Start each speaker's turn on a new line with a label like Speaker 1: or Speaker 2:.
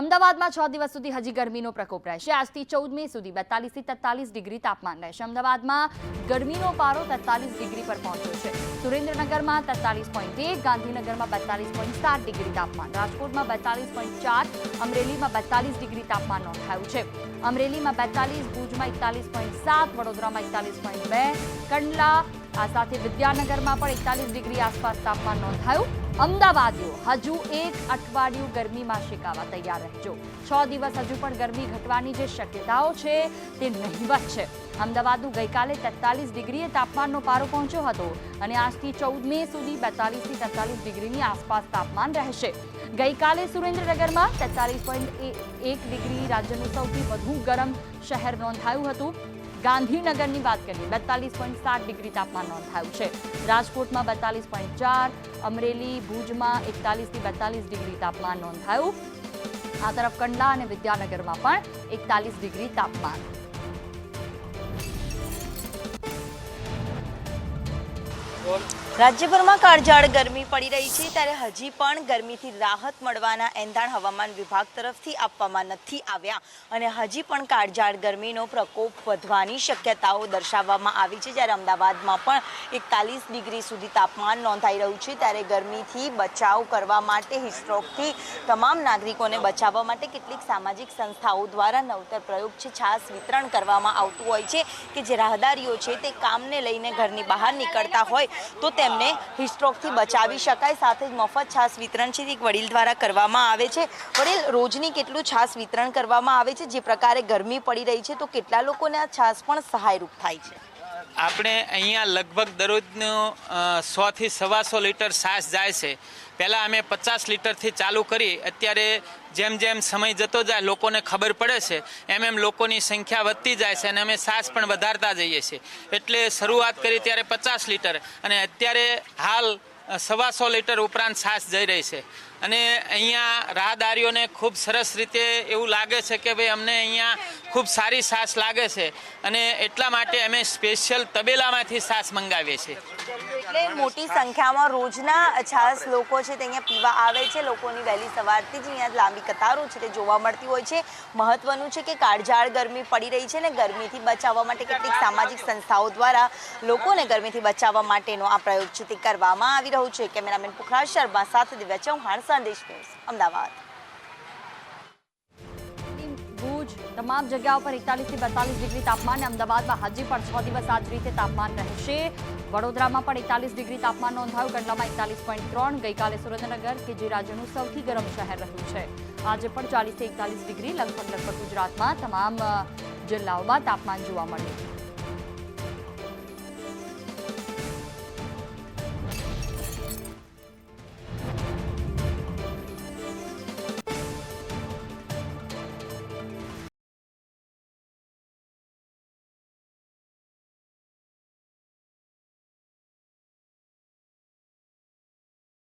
Speaker 1: અમદાવાદમાં છ દિવસ સુધી હજી ગરમીનો પ્રકોપ રહેશે. આજથી ચૌદ મે સુધી બેતાલીસથી તેતાલીસ ડિગ્રી તાપમાન રહેશે. અમદાવાદમાં ગરમીનો પારો તેતાલીસ ડિગ્રી પર પહોંચ્યો છે. સુરેન્દ્રનગરમાં તેતાલીસ પોઈન્ટ એક, ગાંધીનગરમાં બેતાલીસ પોઈન્ટ સાત ડિગ્રી તાપમાન, રાજકોટમાં બેતાલીસ પોઈન્ટ ચાર, અમરેલીમાં બેતાલીસ ડિગ્રી તાપમાન નોંધાયું છે. અમરેલીમાં બેતાલીસ, ભુજમાં એકતાલીસ પોઈન્ટ સાત, વડોદરામાં એકતાલીસ પોઈન્ટ બે, કંડલા આ સાથે વિદ્યાનગરમાં પણ એકતાલીસ ડિગ્રી આસપાસ તાપમાન નોંધાયું. અમદાવાદીઓ હજુ એક અઠવાડિયું ગરમીમાં શેકાવા તૈયાર રહેજો. છ દિવસ હજુ પણ ગરમી ઘટવાની જે શક્યતાઓ છે તે નહીવત છે. અમદાવાદનું ગઈકાલે તેતાલીસ ડિગ્રીએ તાપમાનનો પારો પહોંચ્યો હતો અને આજથી ચૌદ મે સુધી બેતાલીસથી તેતાલીસ ડિગ્રીની આસપાસ તાપમાન રહેશે. ગઈકાલે સુરેન્દ્રનગરમાં તેતાલીસ પોઈન્ટ એક ડિગ્રી રાજ્યનું સૌથી વધુ ગરમ શહેર નોંધાયું હતું. ગાંધીનગરની વાત કરીએ, બેતાલીસ પોઈન્ટ સાત ડિગ્રી તાપમાન નોંધાયું છે. રાજકોટમાં બેતાલીસ પોઈન્ટ ચાર, અમરેલી, ભુજમાં એકતાલીસથી બેતાલીસ ડિગ્રી તાપમાન નોંધાયું. આ તરફ કંડલા અને વિદ્યાનગરમાં પણ એકતાલીસ ડિગ્રી તાપમાન.
Speaker 2: રાજ્યભરમાં કાળઝાળ ગરમી પડી રહી છે ત્યારે હજી પણ ગરમીથી રાહત મળવાના એંધાણ હવામાન વિભાગ તરફથી આપવામાં નથી આવ્યા. અને હજી પણ કાળઝાળ ગરમીનો પ્રકોપ વધવાની શક્યતાઓ દર્શાવવામાં આવી છે. જ્યારે અમદાવાદમાં પણ એકતાલીસ ડિગ્રી સુધી તાપમાન નોંધાઈ રહ્યું છે ત્યારે ગરમીથી બચાવ કરવા માટે હિસ્ટ્રોકથી તમામ નાગરિકોને બચાવવા માટે કેટલીક સામાજિક સંસ્થાઓ દ્વારા નવતર પ્રયોગ છે. છાસ વિતરણ કરવામાં આવતું હોય છે કે જે રાહદારીઓ છે તે કામને લઈને ઘરની બહાર નીકળતા હોય તો તેમને હિસ્ટ્રોકથી બચાવી શકાય, સાથે જ મફત છાસ વિતરણ છે તે વડીલ દ્વારા કરવામાં આવે છે. વડીલ, રોજની કેટલું છાસ વિતરણ કરવામાં આવે છે? જે પ્રકારે ગરમી પડી રહી છે, તો કેટલા લોકોને આ છાસ પણ સહાયરૂપ થાય છે?
Speaker 3: આપણે અહીંયા લગભગ દરરોજનું સોથી સવાસો લીટર છાશ જાય છે. પહેલાં અમે પચાસ લીટરથી ચાલુ કરી, અત્યારે જેમ જેમ સમય જતો જાય, લોકોને ખબર પડે છે, એમ એમ લોકોની સંખ્યા વધતી જાય છે અને અમે છાશ પણ વધારતા જઈએ છીએ. એટલે શરૂઆત કરી ત્યારે પચાસ લીટર અને અત્યારે હાલ સવાસો લીટર ઉપરાંત છાશ જઈ રહી છે. અને અહીંયા રાહદારીઓને ખૂબ સરસ રીતે એવું લાગે છે કે ભાઈ અમને અહીંયા ખૂબ સારી સાસ લાગે છે. અને એટલા માટે અમે સ્પેશિયલ તબેલામાંથી સાસ મંગાવીએ છીએ.
Speaker 2: એટલે મોટી સંખ્યામાં રોજના છાસ લોકો છે તે અહીંયા પીવા આવે છે. લોકોની વહેલી સવારથી જ અહીંયા લાંબી કતારો છે તે જોવા મળતી હોય છે. મહત્વનું છે કે કાળઝાળ ગરમી પડી રહી છે ને ગરમીથી બચાવવા માટે કેટલીક સામાજિક સંસ્થાઓ દ્વારા લોકોને ગરમીથી બચાવવા માટેનો આ પ્રયોગ છે તે કરવામાં આવી રહ્યો છે. કેમેરામેન પુખરાજ શર્મા સાથે દિવ્યા ચૌહાણ સંદેશ ન્યૂઝ, અમદાવાદ.
Speaker 1: ભુજ, તમામ જગ્યાઓ પર એકતાલીસથી બેતાલીસ ડિગ્રી તાપમાન અમદાવાદમાં હજી પણ છ દિવસ આ જ રીતે તાપમાન રહેશે. વડોદરામાં પણ એકતાલીસ ડિગ્રી તાપમાન નોંધાયું કંડલામાં એકતાલીસ પોઈન્ટ ત્રણ, ગઈકાલે સુરેન્દ્રનગર, કે જે રાજ્યનું સૌથી ગરમ શહેર રહ્યું છે. આજે પણ ચાલીસથી એકતાલીસ ડિગ્રી, લગભગ લગભગ ગુજરાતમાં, તમામ જિલ્લાઓમાં તાપમાન જોવા મળ્યું.